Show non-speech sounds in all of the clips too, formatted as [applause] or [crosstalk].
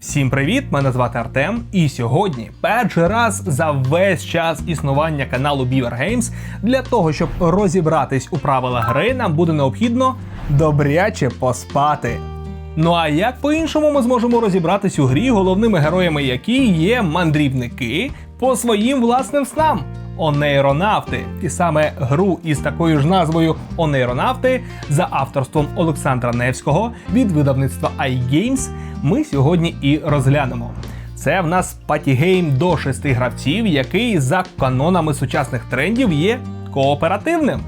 Всім привіт! Мене звати Артем. І сьогодні перший раз за весь час існування каналу Beaver Games для того, щоб розібратись у правилах гри, нам буде необхідно добряче поспати. Ну а як по-іншому ми зможемо розібратись у грі, головними героями які є мандрівники по своїм власним снам? Онейронавти. І саме гру із такою ж назвою Онейронавти за авторством Олександра Невського від видавництва iGames ми сьогодні і розглянемо. Це в нас патігейм до шести гравців, який за канонами сучасних трендів є кооперативним.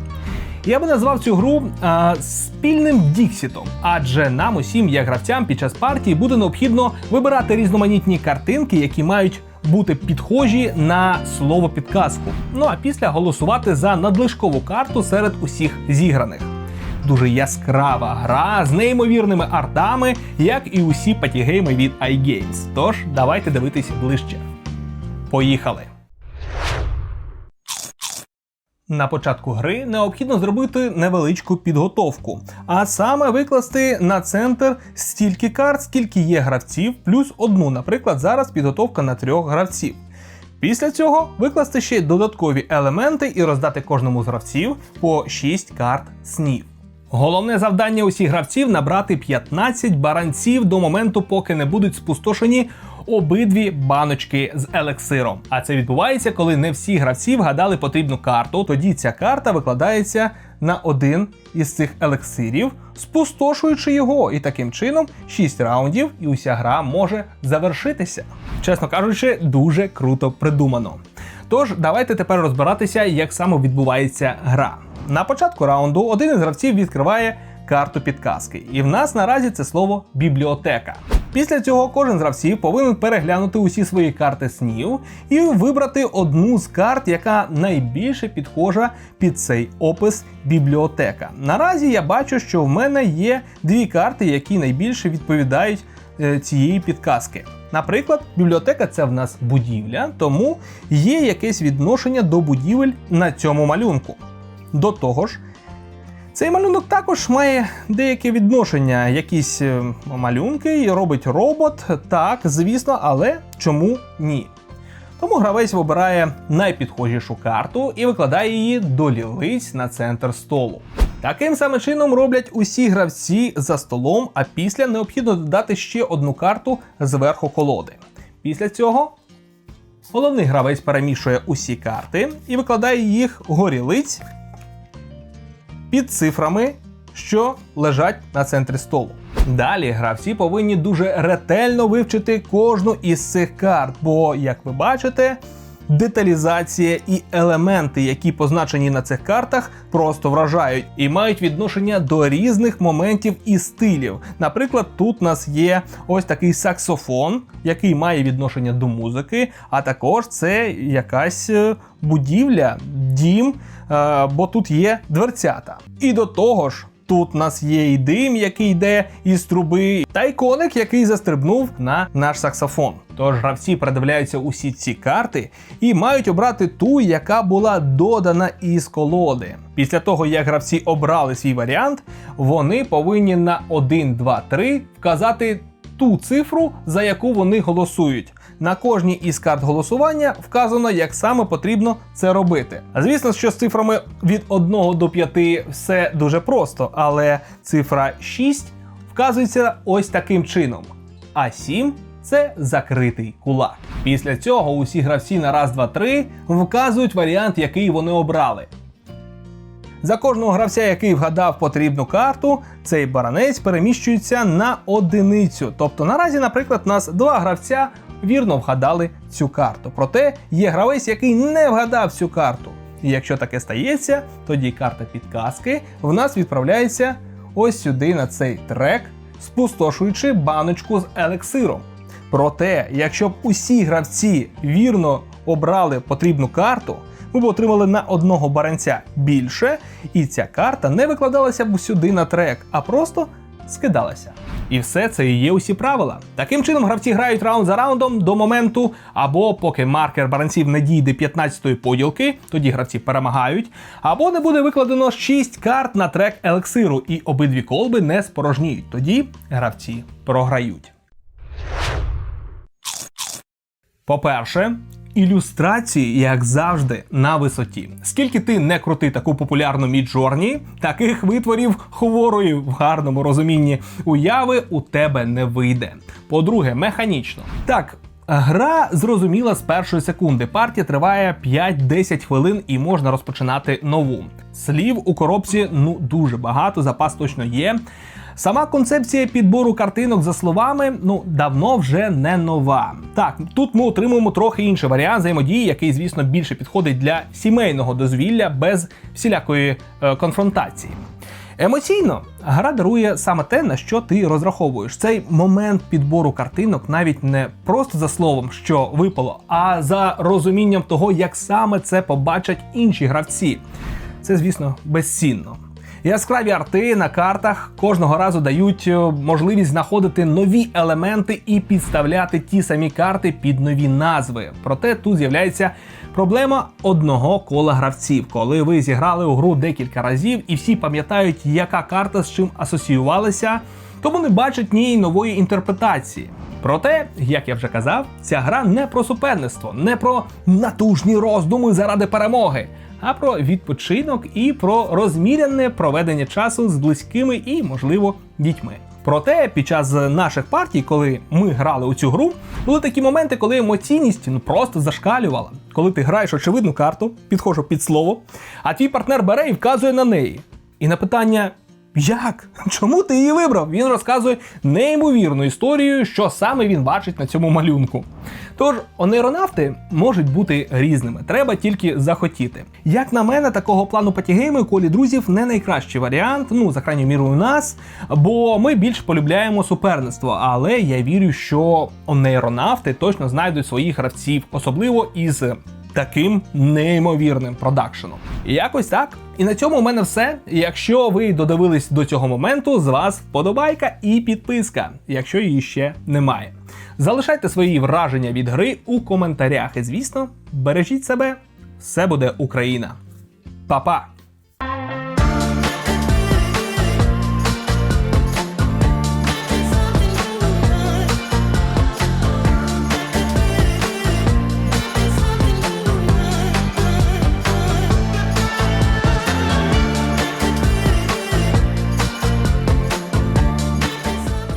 Я би назвав цю гру а, спільним діксітом, адже нам усім, як гравцям, під час партії буде необхідно вибирати різноманітні картинки, які мають бути підхожі на слово підказку. Ну а після голосувати за надлишкову карту серед усіх зіграних. Дуже яскрава гра з неймовірними артами, як і усі патігейми від iGames. Тож давайте дивитись ближче. Поїхали! На початку гри необхідно зробити невеличку підготовку, а саме викласти на центр стільки карт, скільки є гравців, плюс одну, наприклад, зараз підготовка на трьох гравців. Після цього викласти ще додаткові елементи і роздати кожному з гравців по 6 карт снів. Головне завдання усіх гравців набрати 15 баранців до моменту, поки не будуть спустошені обидві баночки з елексиром. А це відбувається, коли не всі гравці вгадали потрібну карту. Тоді ця карта викладається на один із цих елексирів, спустошуючи його. І таким чином 6 раундів, і уся гра може завершитися. Чесно кажучи, дуже круто придумано. Тож, давайте тепер розбиратися, як саме відбувається гра. На початку раунду один із гравців відкриває карту підказки, і в нас наразі це слово бібліотека. Після цього кожен з гравців повинен переглянути усі свої карти снів і вибрати одну з карт, яка найбільше підхожа під цей опис бібліотека. Наразі я бачу, що в мене є дві карти, які найбільше відповідають е, цієї підказки. Наприклад, бібліотека це в нас будівля, тому є якесь відношення до будівель на цьому малюнку. До того ж, цей малюнок також має деяке відношення, якісь е, малюнки робить робот, так, звісно, але чому ні? Тому гравець вибирає найпідхожішу карту і викладає її до лілиць на центр столу. Таким самим чином роблять усі гравці за столом, а після необхідно додати ще одну карту зверху колоди. Після цього головний гравець перемішує усі карти і викладає їх горілиць під цифрами, що лежать на центрі столу. Далі гравці повинні дуже ретельно вивчити кожну із цих карт, бо, як ви бачите, деталізація і елементи, які позначені на цих картах, просто вражають і мають відношення до різних моментів і стилів. Наприклад, тут у нас є ось такий саксофон, який має відношення до музики, а також це якась е, будівля, дім, е, бо тут є дверцята. І до того ж. Тут у нас є і дим, який йде із труби, та й коник, який застрибнув на наш саксофон. Тож гравці передивляються усі ці карти і мають обрати ту, яка була додана із колоди. Після того, як гравці обрали свій варіант, вони повинні на 1, 2, 3 вказати ту цифру, за яку вони голосують. На кожній із карт голосування вказано, як саме потрібно це робити. Звісно, що з цифрами від 1 до 5 все дуже просто, але цифра 6 вказується ось таким чином. А 7 це закритий кулак. Після цього усі гравці на раз, два, три вказують варіант, який вони обрали. За кожного гравця, який вгадав потрібну карту, цей баранець переміщується на одиницю. Тобто наразі, наприклад, у нас два гравця вірно вгадали цю карту. Проте є гравець, який не вгадав цю карту. І якщо таке стається, тоді карта підказки в нас відправляється ось сюди на цей трек, спустошуючи баночку з елексиром. Проте, якщо б усі гравці вірно обрали потрібну карту, ми б отримали на одного баранця більше, і ця карта не викладалася б сюди на трек, а просто скидалася. І все це і є усі правила. Таким чином, гравці грають раунд за раундом до моменту, або поки маркер баранців не дійде 15-ї поділки, тоді гравці перемагають, або не буде викладено 6 карт на трек елексиру, і обидві колби не спорожніють. Тоді гравці програють. По-перше, ілюстрації, як завжди, на висоті. Скільки ти не крути таку популярну Міджорні, таких витворів хворої в гарному розумінні уяви у тебе не вийде. По-друге, механічно. Так. Гра зрозуміла з першої секунди. Партія триває 5-10 хвилин і можна розпочинати нову. Слів у коробці ну дуже багато, запас точно є. Сама концепція підбору картинок за словами ну давно вже не нова. Так, тут ми отримуємо трохи інший варіант взаємодії, який, звісно, більше підходить для сімейного дозвілля без всілякої е, конфронтації. Емоційно гра дарує саме те, на що ти розраховуєш. Цей момент підбору картинок навіть не просто за словом, що випало, а за розумінням того, як саме це побачать інші гравці. Це, звісно, безцінно. Яскраві арти на картах кожного разу дають е, можливість знаходити нові елементи і підставляти ті самі карти під нові назви. Проте тут з'являється проблема одного кола гравців, коли ви зіграли у гру декілька разів і всі пам'ятають, яка карта з чим асоціювалася, тому не бачать нієї нової інтерпретації. Проте, як я вже казав, ця гра не про суперництво, не про натужні роздуми заради перемоги, а про відпочинок і про розміряне проведення часу з близькими і, можливо, дітьми. Проте під час наших партій, коли ми грали у цю гру, були такі моменти, коли емоційність ну просто зашкалювала. Коли ти граєш очевидну карту, підходжу під слово, а твій партнер бере і вказує на неї. І на питання. Як? [laughs] Чому ти її вибрав? Він розказує неймовірну історію, що саме він бачить на цьому малюнку. Тож онейронавти можуть бути різними, треба тільки захотіти. Як на мене, такого плану патігейми у колі друзів не найкращий варіант, ну за крайньою мірою у нас, бо ми більш полюбляємо суперництво. Але я вірю, що онейронавти точно знайдуть своїх гравців, особливо із таким неймовірним продакшеном. Якось так. І на цьому у мене все. Якщо ви додивились до цього моменту, з вас вподобайка і підписка, якщо її ще немає. Залишайте свої враження від гри у коментарях. І звісно, бережіть себе, все буде Україна. Па-па!